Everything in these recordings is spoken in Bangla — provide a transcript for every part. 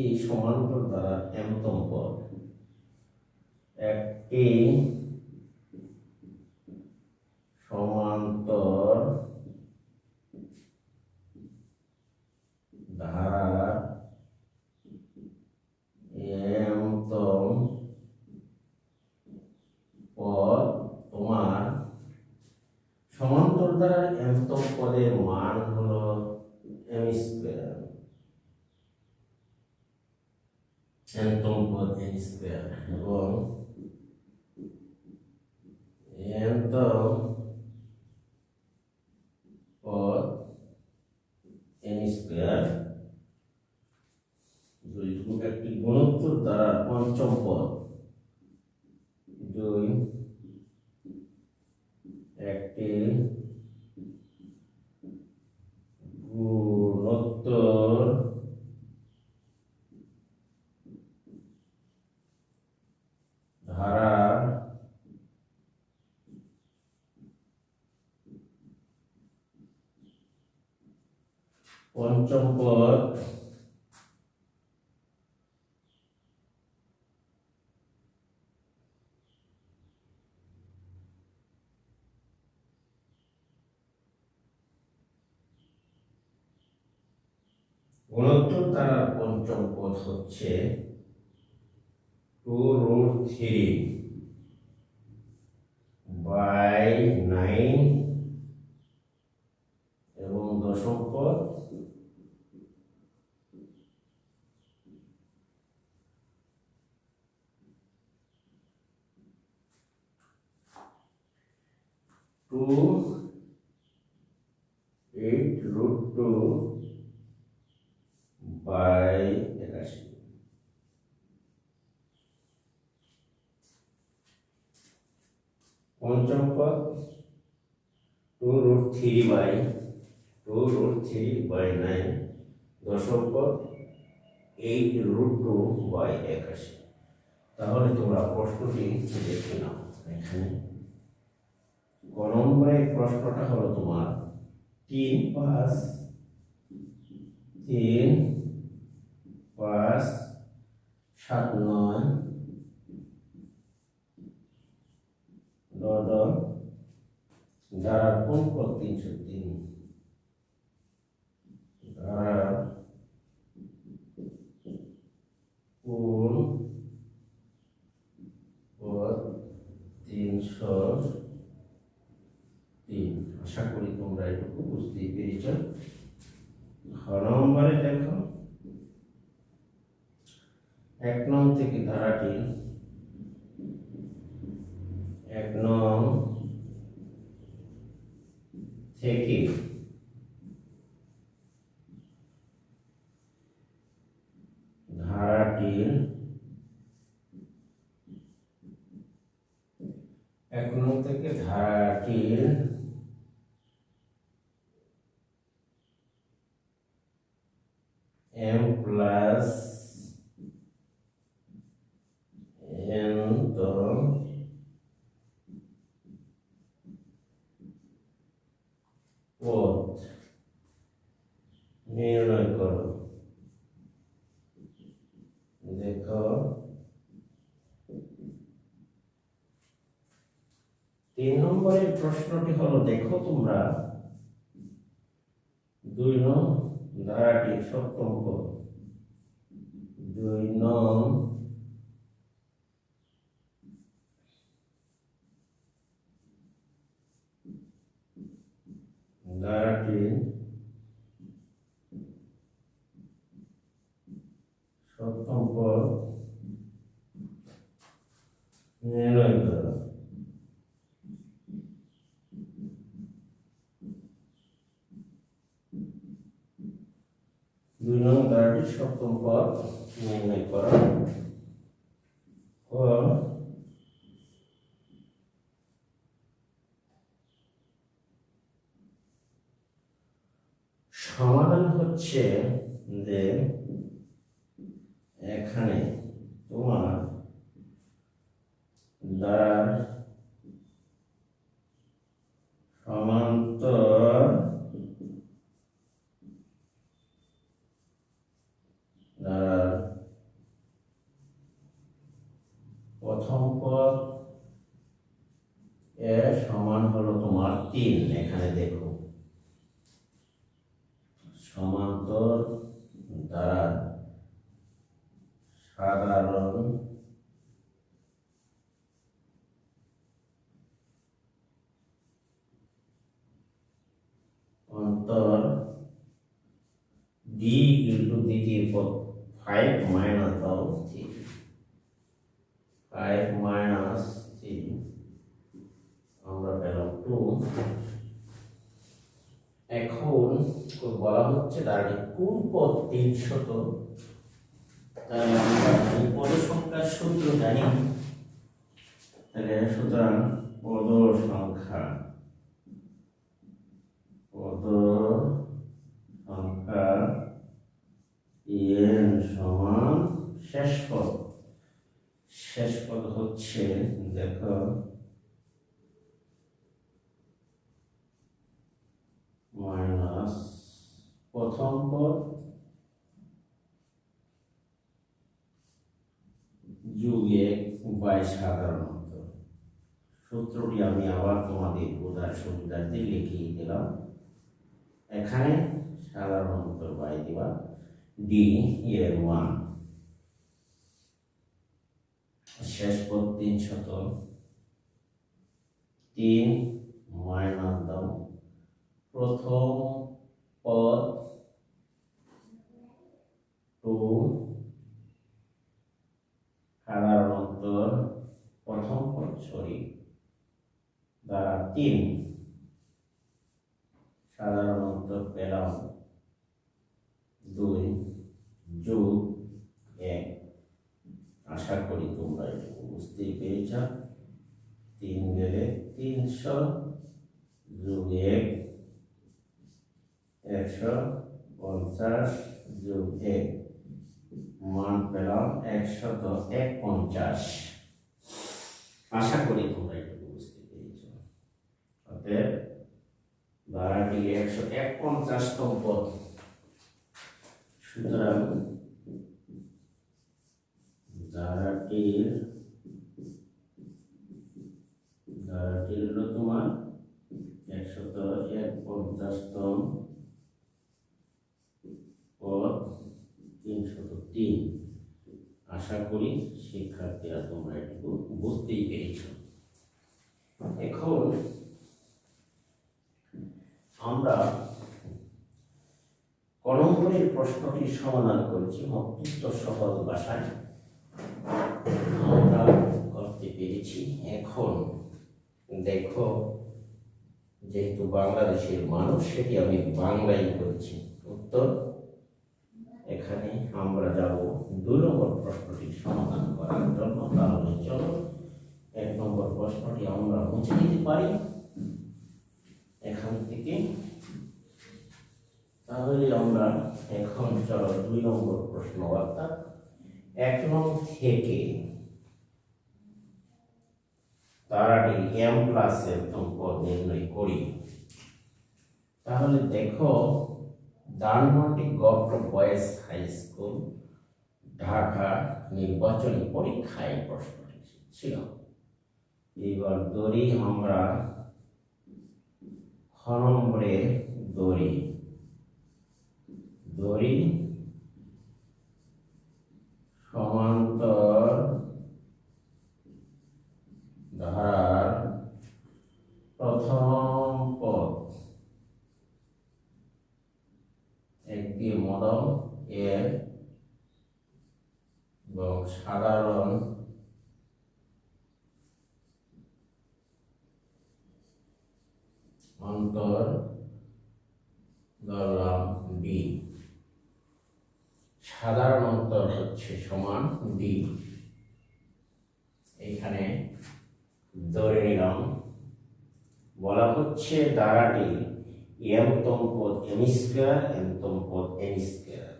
একটি সমান্তর দ্বারা এমতম পদ। একটি সমান্তর ধারা এমতম পদ তোমার। সমান্তর দ্বারা এমতম পদের মান হলো এম স্কোয়ার এমতম পদ এম স্কোয়ার এবং এমতম পদ এম স্কোয়ার দুইটুকু একটি গুণোত্তর দ্বারা পঞ্চম পদ দুই একটি গুণোত্তর ধারা পঞ্চম পদ। গুণোত্তর তারার পঞ্চম পদ হচ্ছে two root three by nine এবং দশম পদ two eight root two by একাশি পঞ্চম পদ two root three by two root three by nine দশম পদ এইট রুট টু বাই একাশি। তাহলে তোমরা প্রশ্নটি দেখে নাও এখানে। ক নম্বরের প্রশ্নটা হলো তোমার তিন পাঁচ তিন পাঁচ সাত নয় নয় দ্বারা কোন পদ তিনশো তিন দ্বারা কোন পদ তিনশো তিন আশা করি তোমরা এটুকু বুঝতেই পেরেছ খ নম্বরে দেখো এক নং থেকে ধারাটি এক নং থেকে ধারাটির এক নং থেকে ধারাটির m প্লাস n তো পথ নির্ণয় করো। দেখো। তিন নম্বরের প্রশ্নটি হলো, দেখো তোমরা, দুই নং ধারাটি সপ্তম দুই নং ধারাটি সপ্তম পদ নির্ণয় করো দুই নং ধারাটির সপ্তম পদ নির্ণয় করা। সমাধান হচ্ছে যে এখানে তোমার দ্বারা সমান্তর দ্বারা প্রথম পদ এর সমান হলো তোমার তিন এখানে দেখো সমান্তর দ্বারা সাধারণ অন্তর ডি ইন্টু দ্বিতীয় পদ ফাইভ দাও থ্রি ফাইভ মাইনাস থ্রি আমরা পেলাম টু এখন বলা হচ্ছে দাঁড়িয়ে কোন পদ তিনশত? তাহলে আমরা জানি পরিসংখ্যার সূত্র জানি। তাহলে সুতরাং পদ সংখ্যা। পদ সংখ্যা এন সমান শেষ পদ। শেষ পদ হচ্ছে, দেখো, মাইনাস প্রথম পদ যুগে বাই সাধারণত সূত্রটি আমি আবার তোমাদের বোঝার সুবিধার্থে লিখিয়ে দিলাম। এখানে সাধারণত বাই দিবা ডি এর মান। শেষ পদ তিন শত তিন মাইনাস প্রথম পদ টু সাধারণত প্রথম পদ, সরি, দ্বারা তিন সাধারণত পেলাম। দুই যোগ এক। আশা করি তোমরা এটুকু বুঝতেই পেরেছ। তিন গেলে তিনশো, যোগ এক, একশো পঞ্চাশ, যোগ এক। মান পেলাম একশত এক পঞ্চাশ আশা করি তোমরা এটুকু বুঝতে পেরেছ। অতএব ধারাটি একশো এক পঞ্চাশতম পদ। সুতরাং ধারাটির ধারাটির হলো তোমার একশত এক পঞ্চাশতম পদ তিনশত তিন। আশা করি শিক্ষার্থীরা তোমরা এটুকু বুঝতেই পেরেছ। এখন আমরা কলম্বরের প্রশ্নটি সমাধান করেছি অত্যন্ত সহজ ভাষায়। আমরা করতে পেরেছি এখন দেখো, যেহেতু বাংলাদেশের মানুষ, সেটি আমি বাংলায় করেছি উত্তর, এখানে আমরা যাব দুই নম্বর প্রশ্নটির সমাধান করার জন্য। তাহলে চলো, এক নম্বর প্রশ্নটি আমরা মুছে দিতে পারি। এখান থেকে। তাহলে আমরা এখন চলো দুই নম্বর প্রশ্ন, অর্থাৎ এক নং থেকে তারাটি এম প্লাসের পদ নির্ণয় করি। তাহলে দেখো Dhanmondi government boys high school, Dhaka নির্বাচনী পরীক্ষায় প্রশ্নটি ছিল। এবার দড়ি আমরা খ নম্বরে দড়ি দড়ি সমান্তর ধারার প্রথম পদ। একটি মডল এর এবং সাধারণ অন্তর ধরলাম ডি। সাধারণ অন্তর হচ্ছে সমান ডি এখানে ধরে নিলাম, বলা হচ্ছে দ্বারাটি এম তম পদ এম স্কোয়ার এম তম পদ এন স্কোয়ার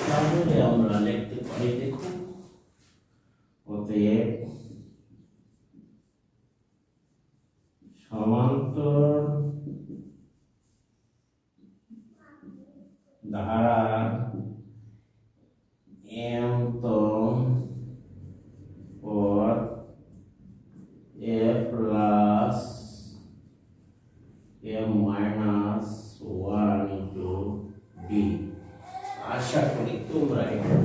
তাহলে আমরা লিখতে পারি দেখুন অতএব সমান্তর ধারা এম তম করি তোমরা একটু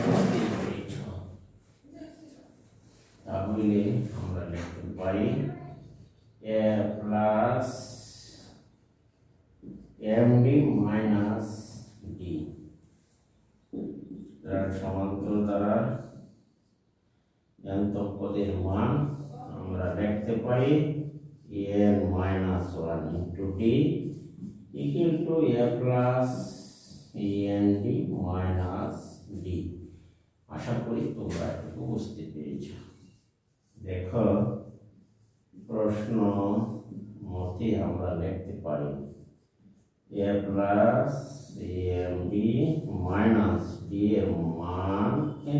বুঝতেই পেরেছ তাহলে আমরা লিখতে পারি A plus MD minus D তার সমান্তর দ্বারা জ্ঞাত পদের মান আমরা লিখতে পারি N minus one into D equal to A plus N D minus D আশা করি তোমরা এটুকু বুঝতে পেরেছ দেখো প্রশ্ন মতে আমরা লিখতে পারি A plus M D minus D এর মান এম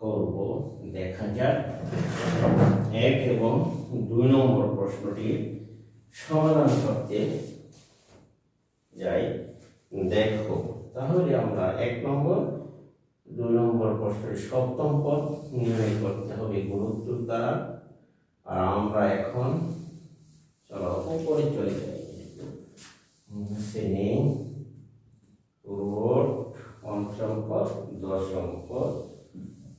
করব দেখা যাক। এক এবং দুই নম্বর প্রশ্নটি সমাধান করতে যাই। দেখো, তাহলে আমরা এক নম্বর, দুই নম্বর প্রশ্নের সপ্তম পদ নির্ণয় করতে হবে গুরুত্ব দ্বারা। আর আমরা এখন, চলো, উপরে চলে যাই। মুছে নেই। রোড, পঞ্চম পদ, দশম পদ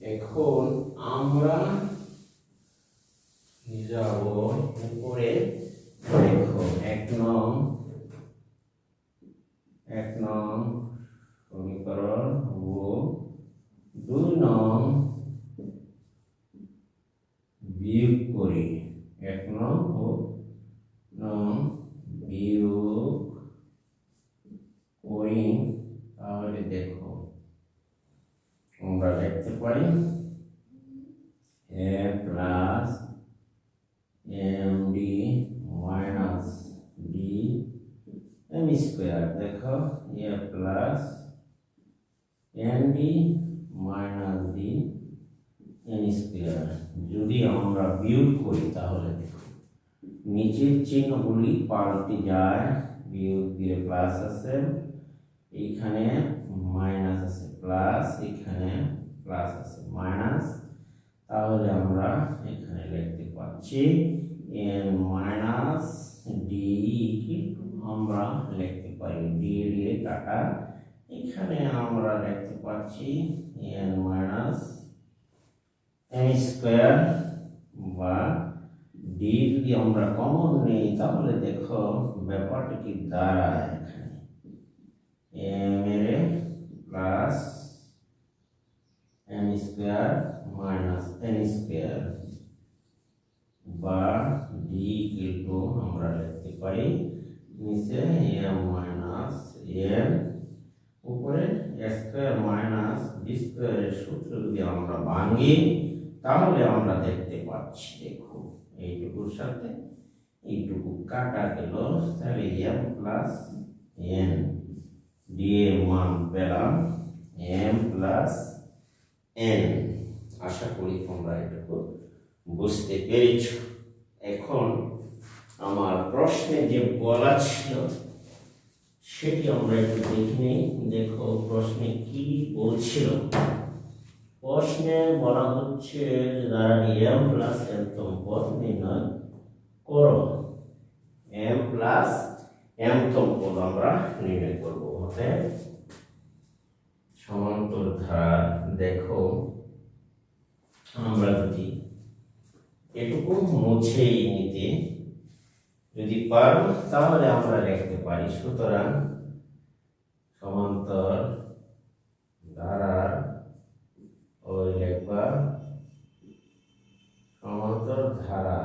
এখন আমরা যাব উপরে দেখো এক নং এক নং সমীকরণ ও দুই নং বিয়োগ করি এক নং ও নং বিয়োগ করি তাহলে দেখো আমরা লিখতে পারি A plus M D minus D M square দেখো A plus M D minus D N square যদি আমরা বিয়োগ করি তাহলে দেখো নিচের চিহ্নগুলি পাল্টে যায়, বিয়োগ দিয়ে প্লাস আছে। এইখানে মাইনাস আছে প্লাস এখানে প্লাস আছে মাইনাস তাহলে আমরা এখানে লিখতে পাচ্ছি এন মাইনাস ডি আমরা লিখতে পারি ডি দিয়ে কাটা। এখানে আমরা লিখতে পাচ্ছি এন মাইনাস এন স্কোয়ার বা ডি যদি আমরা কমন নেই তাহলে দেখো ব্যাপারটা কি দাঁড়ায় এখানে এম এর plus N square minus N square বা ডি ইকুয়াল টু আমরা লিখতে পারি নিচে এম মাইনাস এন উপরে স্কোয়ার মাইনাস ডি স্কোয়ারের সূত্র যদি আমরা ভাঙি তাহলে আমরা দেখতে পাচ্ছি দেখো এইটুকুর সাথে, এইটুকু কাটা গেল তাহলে এম প্লাস এন এর মান পেলাম এম প্লাস এন আশা করি তোমরা এটুকু বুঝতে পেরেছ। এখন আমার প্রশ্নে যে বলা ছিল, সেটি আমরা একটু দেখে নিই। দেখো, প্রশ্নে কি বলছিল? প্রশ্নে বলা হচ্ছে যারা এম প্লাস এম পদ নির্ণয় করো। এম প্লাস এম তম পদ আমরা নির্ণয় করব। হতে সমান্তর ধারা দেখো। আমরা যদি এটুকু মুছেই নিতে যদি পারো, তাহলে আমরা লিখতে পারি। সুতরাং সমান্তর ধারার ওই লেখবা সমান্তর ধারা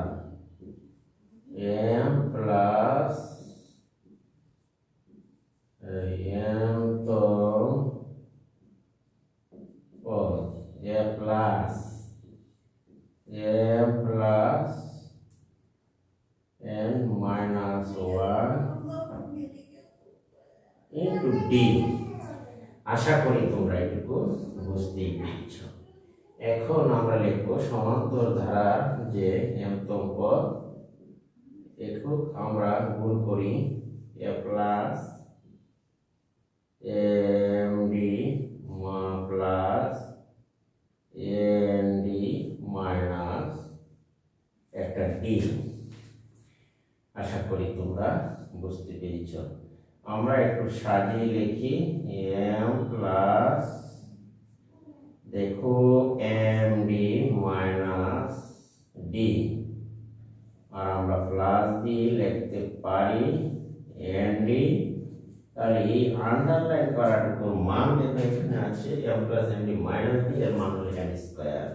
এম প্লাস এম তো পদ A plus M plus N minus one into D আশা করি তোমরা এটুকু বুঝতেই পেরেছ। এখন আমরা লিখব সমান্তর ধারার যে এমতম পদ। একটু আমরা গুণ করি A plus M D plus N D minus একটা ডি আশা করি তোমরা বুঝতে পেরেছ। আমরা একটু সাজিয়ে লিখি এম প্লাস দেখো এম ডি মাইনাস ডি আর আমরা প্লাস দিয়ে লিখতে পারি এন ডি তাহলে এই আন্ডারলাইন করাটুকুর মান দেখো এখানে আছে M plus M D minus D এর মান হলো এম স্কোয়ার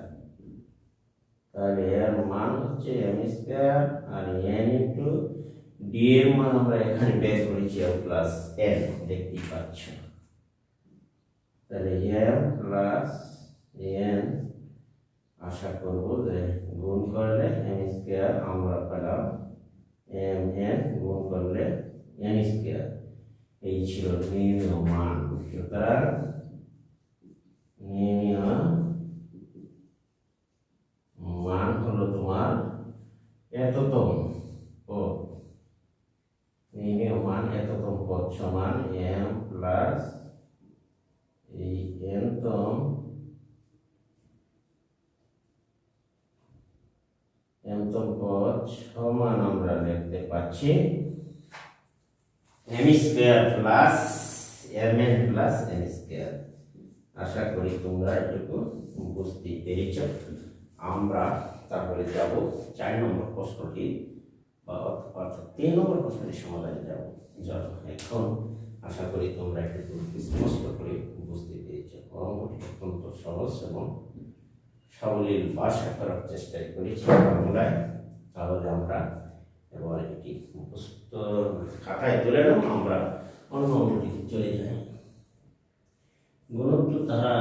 তাহলে এর মান হচ্ছে এম স্কোয়ার আর এন ইন্টু ডি এর মান আমরা এখানে বের করেছি এম প্লাস এন দেখতেই পাচ্ছ তাহলে এম প্লাস এন আশা করব যে গুণ করলে এম স্কোয়ার আমরা পেলাম এম এন গুণ করলে এন স্কোয়ার এই ছিল নির্ণয় মান। সুতরাং নির্ণয় মান হলো তোমার এততম পদ নির্ণয় মান এততম পদ সমান এম প্লাস এই এমতম এমতম পদ সমান আমরা লিখতে পাচ্ছি M square plus M N plus N square আশা করি তোমরা এটুকু বুঝতে পেরেছ আমরা তারপরে যাব চার নম্বর প্রশ্নটি অর্থাৎ তিন নম্বর প্রশ্নটির সমাধানে যাব। এখন আশা করি তোমরা একটু স্পষ্ট করে বুঝতে পেরেছ অঙ্কটি অত্যন্ত সহজ এবং সাবলীল ভাষা করার চেষ্টা করেছি বাংলায়। তাহলে আমরা এবার এটি খাতায় তুলে নেব আমরা অন্য অঙ্কটিতে চলে যাই গুণত্ব তারা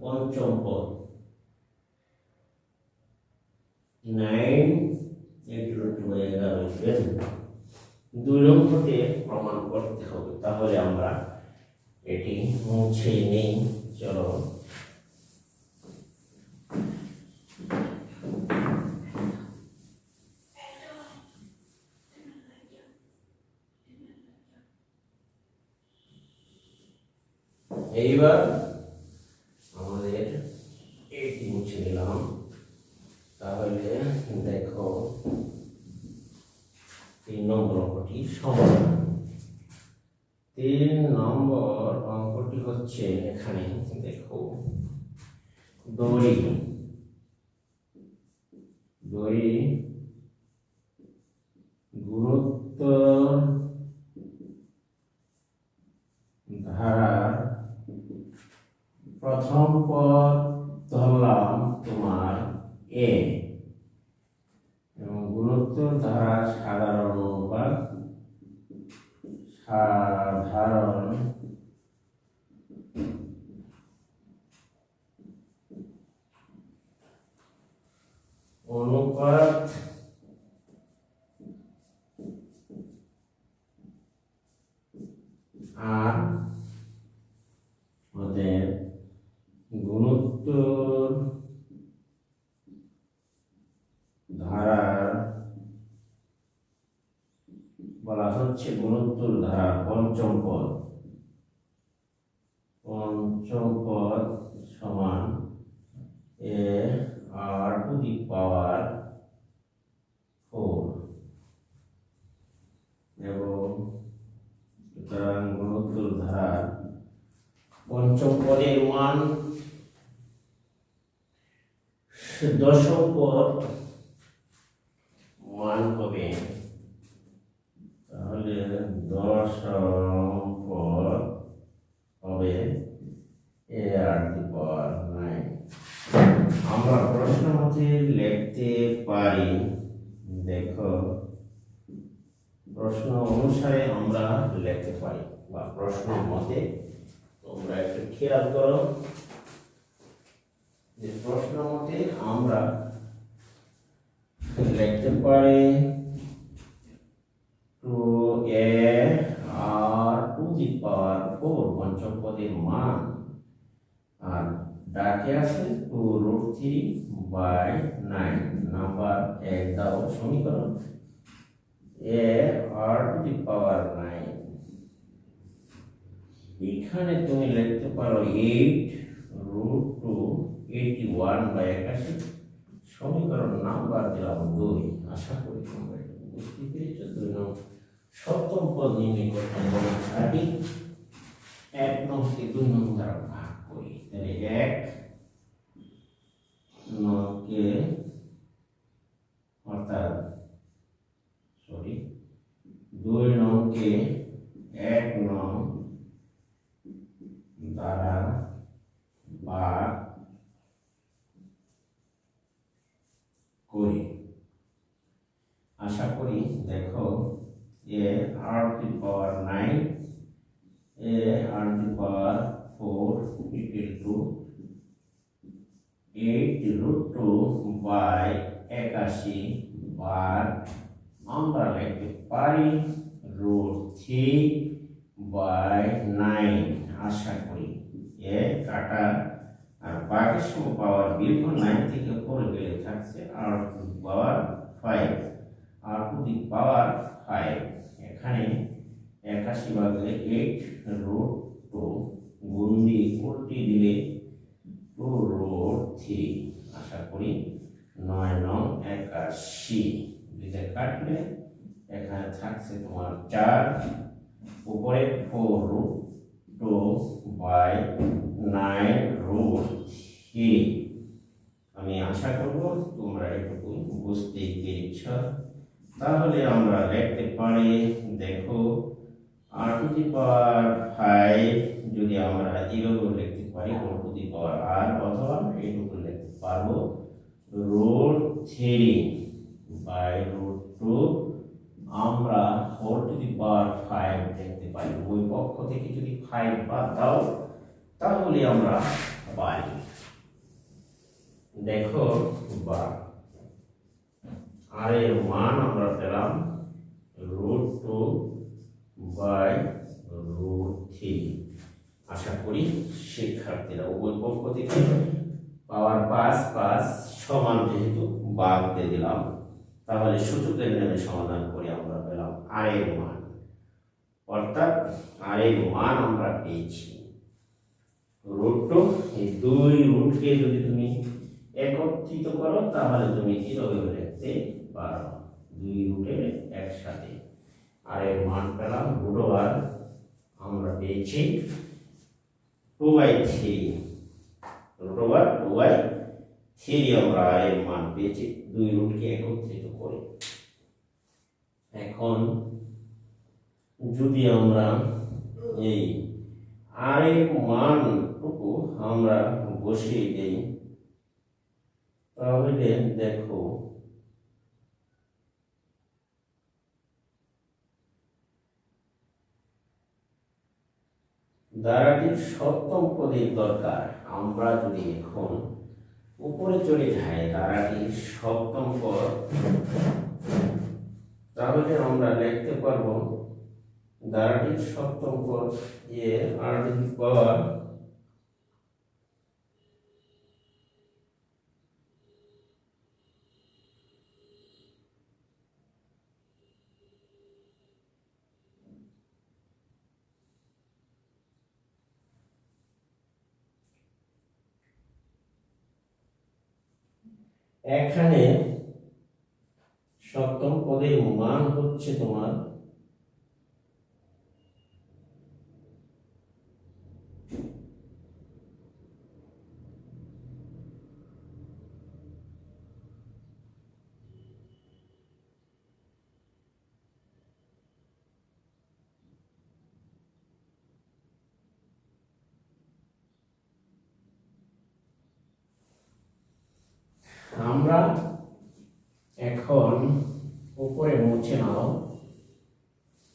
পঞ্চম পদ নাইন ইন্টু টু এগারো দুই নম্বরতে প্রমাণ করতে হবে তাহলে আমরা এটি মুছে নেই, চলো। এইবার আমাদের এটি মুছে নিলাম। তাহলে দেখো, তিন নম্বর অঙ্কটি সমাধান তিন নম্বর অঙ্কটি হচ্ছে এখানে, দেখো, দড়ি। দড়ি গুরুত্ব ধারার প্রথম পদ ধরলাম তোমার এ দি পাওয়ার ফোর? এবং সুতরাং গুণোত্তর ধারার পঞ্চম পদের মান দশম পদ মান হবে তাহলে দশম পদ হবে এ আর দি পাওয়ার নাইন আমরা প্রশ্ন মতে লিখতে পারি দেখো প্রশ্ন অনুসারে আমরা লিখতে পারি, বা প্রশ্ন মতে তোমরা একটু খেয়াল করো যে প্রশ্ন মতে আমরা লিখতে পারি to A R to the power four পঞ্চম পদের মান ডাকে আছে two root three by nine. Number এক দাও সমীকরণ। A R to the power nine. এখানে তুমি লিখতে পারো eight root two eighty one by একাশি। সমীকরণ নাম্বার দিলাম দুই। আশা করি তোমরা বুঝতে পেরেছ। দুই নম্বর সপ্তম পদ নির্ণয় করতে আগে এক নংকে দুই নং দ্বারা ভাগ করি তাহলে এক নকে, অর্থাৎ সরি দুই নংকে এক নং দ্বারা ভাগ করি। আশা করি দেখো A R to power nine A R to power four equal to eight root two by একাশি বার আমরা লিখতে পারি রুট থ্রি বাই নাইন। আশা করি এ কাটা। আর বাকি সম পাওয়ার দীর্ঘ নাইন থেকে পরে গেলে থাকছে R power five. R to power five. এখানে একাশি ভাগে এইট রুট টু গুণ দিয়ে উল্টি দিলে টু রুট থ্রি আশা করি নয় নং একাশি। দুইটা কাটলে এখানে থাকছে তোমার চার, উপরে four root two by nine root three আমি আশা করব তোমরা এটুকু বুঝতে পেরেছ। তাহলে আমরা লিখতে পারি, দেখো আর টু দি পাওয়ার ফাইভ যদি আমরা এভাবে লিখতে পারি ফোর টু দি পাওয়ার আর অথবা এইটুকু লিখতে পারব। Root three by root two, আমরা four to the power five দেখতে পারি ওই পক্ষ থেকে যদি ফাইভ বাদ দাও, তাহলে আমরা পাই দেখো, বা আর এর মান আমরা পেলাম root two by root three আশা করি শিক্ষার্থীরা উভয় পক্ষ থেকে পাওয়ার পাঁচ পাঁচ সমান যেহেতু বাদ দিয়ে দিলাম, তাহলে সূচকের নেমে সমাধান করে আমরা পেলাম আর মান। অর্থাৎ আর এর মান আমরা পেয়েছি। রুট টু, এই দুই রুটকে যদি তুমি একত্রিত করো, তাহলে তুমি এভাবে লিখতে পারো? দুই রুটের একসাথে। আর এর মান পেলাম, রুট আমরা পেয়েছি two by three. Root over two by three আমরা এর মান পেয়েছি দুই রুটকে একত্রিত করে। এখন যদি আমরা এই আর এর মানটুকু আমরা বসিয়ে দিই, তাহলে দেখো দ্বারাটির সপ্তম পদের দরকার। আমরা যদি এখন উপরে চলে যাই দ্বারাটির সপ্তম পদ তাহলে আমরা লিখতে পারব দ্বারাটির সপ্তম পদ এ আর পাওয়ার এখানে সপ্তম পদের মান হচ্ছে তোমার আমরা এখন উপরে মুছে নাও।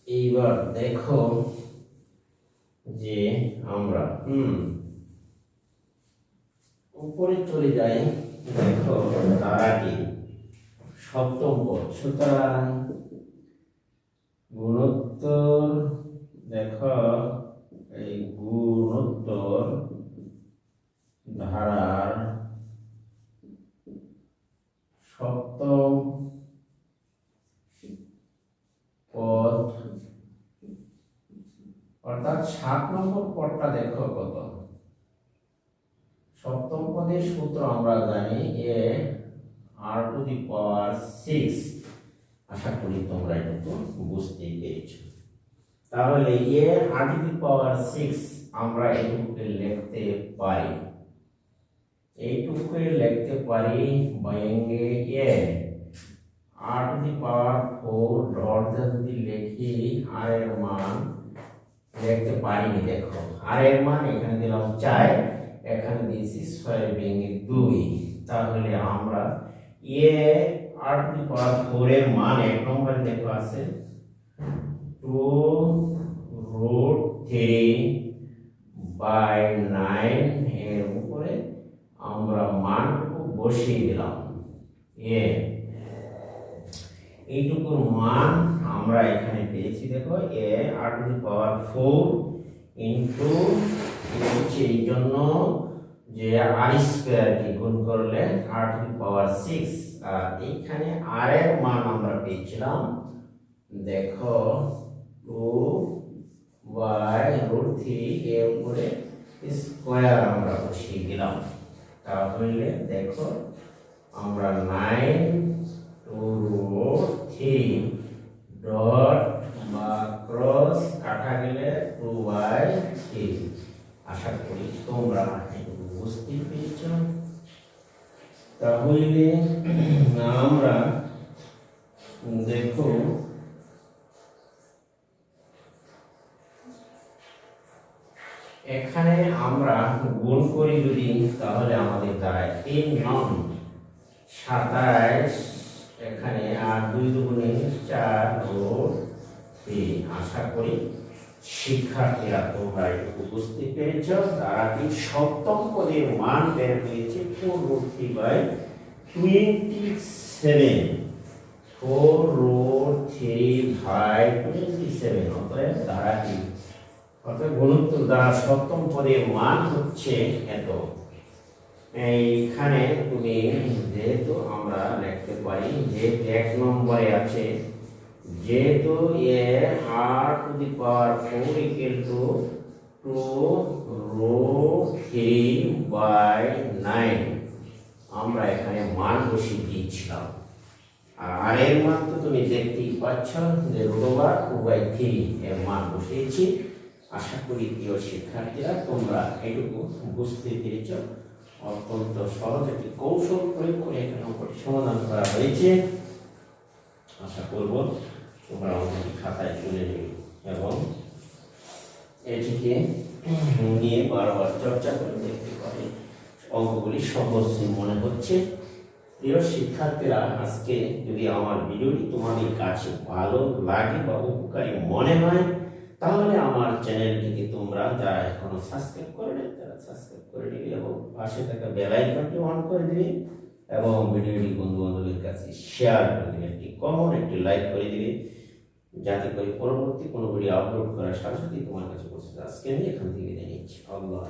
এইবার দেখো যে আমরা, হুম, উপরে চলে যাই। দেখো তারাটি সপ্তম পদ। সুতরাং গুণোত্তর, দেখো এই গুণোত্তর ধারা সাত নম্বর পদটা দেখো কত। সপ্তম পদের সূত্র আমরা জানি এ, R to the power six. আশা করি তোমরা একটু বুঝতেই পেরেছ। তাহলে এ, R to the power six আমরা এইটুকুকে লিখতে পারি। এইটুকুকে লিখতে পারি বাইঙ্গে A. R to the power four, dot যদি লিখি আর এর মান লিখতে পারিনি, দেখো। আর এর মান এখানে দিলাম চার, এখানে দিয়েছি ছয় ভেঙে দুই। তাহলে আমরা এ R to the power four এর মান, এক নম্বরে দেখো আছে two root three by nine এর উপরে আমরা মানটুকু বসিয়ে দিলাম। এ এইটুকুর মান আমরা এখানে পেয়েছি, দেখো, A R to the power four into হচ্ছে এই জন্য যে আর স্কোয়ার কি গুণ করলে আর টু দি পাওয়ার সিক্স। আর এইখানে আর এর মান আমরা পেয়েছিলাম, দেখো টু বাই রুট থ্রি এর উপরে স্কোয়ার আমরা বসিয়ে দিলাম। তাহলে দেখো, আমরা নাইন গেলে তাহলে আমরা দেখো, এখানে আমরা গুণ করি যদি, তাহলে আমাদের দাঁড়ায় তিন নং সাতাইশ এখানে আর দুই দুগুণে চার ও তিন। আশা করি শিক্ষার্থীরা তোমরা একটু বুঝতে পেরেছ তারা কি সপ্তম পদের মান বের হয়েছে? Four root three by twenty seven. Four root three by twenty seven. অতএব তারা কি অর্থাৎ গুণোত্তর দ্বারা সপ্তম পদের মান হচ্ছে এত। এইখানে তুমি যেহেতু আমরা লিখতে পারি যেহেতু এক নম্বরে আছে, যেহেতু A R to the power four equal to two root three by nine, আমরা এখানে মান বসিয়ে দিয়েছিলাম। আর এর মান তো তুমি দেখতেই পাচ্ছ যে ওভার টু বাই থ্রি এর মান বসিয়েছি। আশা করি প্রিয় শিক্ষার্থীরা তোমরা এটুকু বুঝতে পেরেছ। অত্যন্ত সহজ একটি কৌশল প্রয়োগ করে এখানে সমাধান করা হয়েছে। আশা করব তোমরা অঙ্কটি খাতায় তুলে নেবে এবং এটিকে নিয়ে বারবার চর্চা করে দেখতে পারে অঙ্কগুলি সহজ মনে হচ্ছে। প্রিয় শিক্ষার্থীরা, আজকে যদি আমার ভিডিওটি তোমাদের কাছে ভালো লাগে বা উপকারী মনে হয়, তাহলে আমার চ্যানেলটিকে তোমরা যারা এখনও সাবস্ক্রাইব করে তারা করে নিবি এবং থাকা অন করে এবং কাছে শেয়ার করে একটি কমন একটি লাইক করে যাতে করে পরবর্তী কোনো ভিডিও আপলোড করার সাথে সাথে তোমার কাছে পৌঁছে আজকে আমি এখান থেকে জানিয়েছি আল্লাহ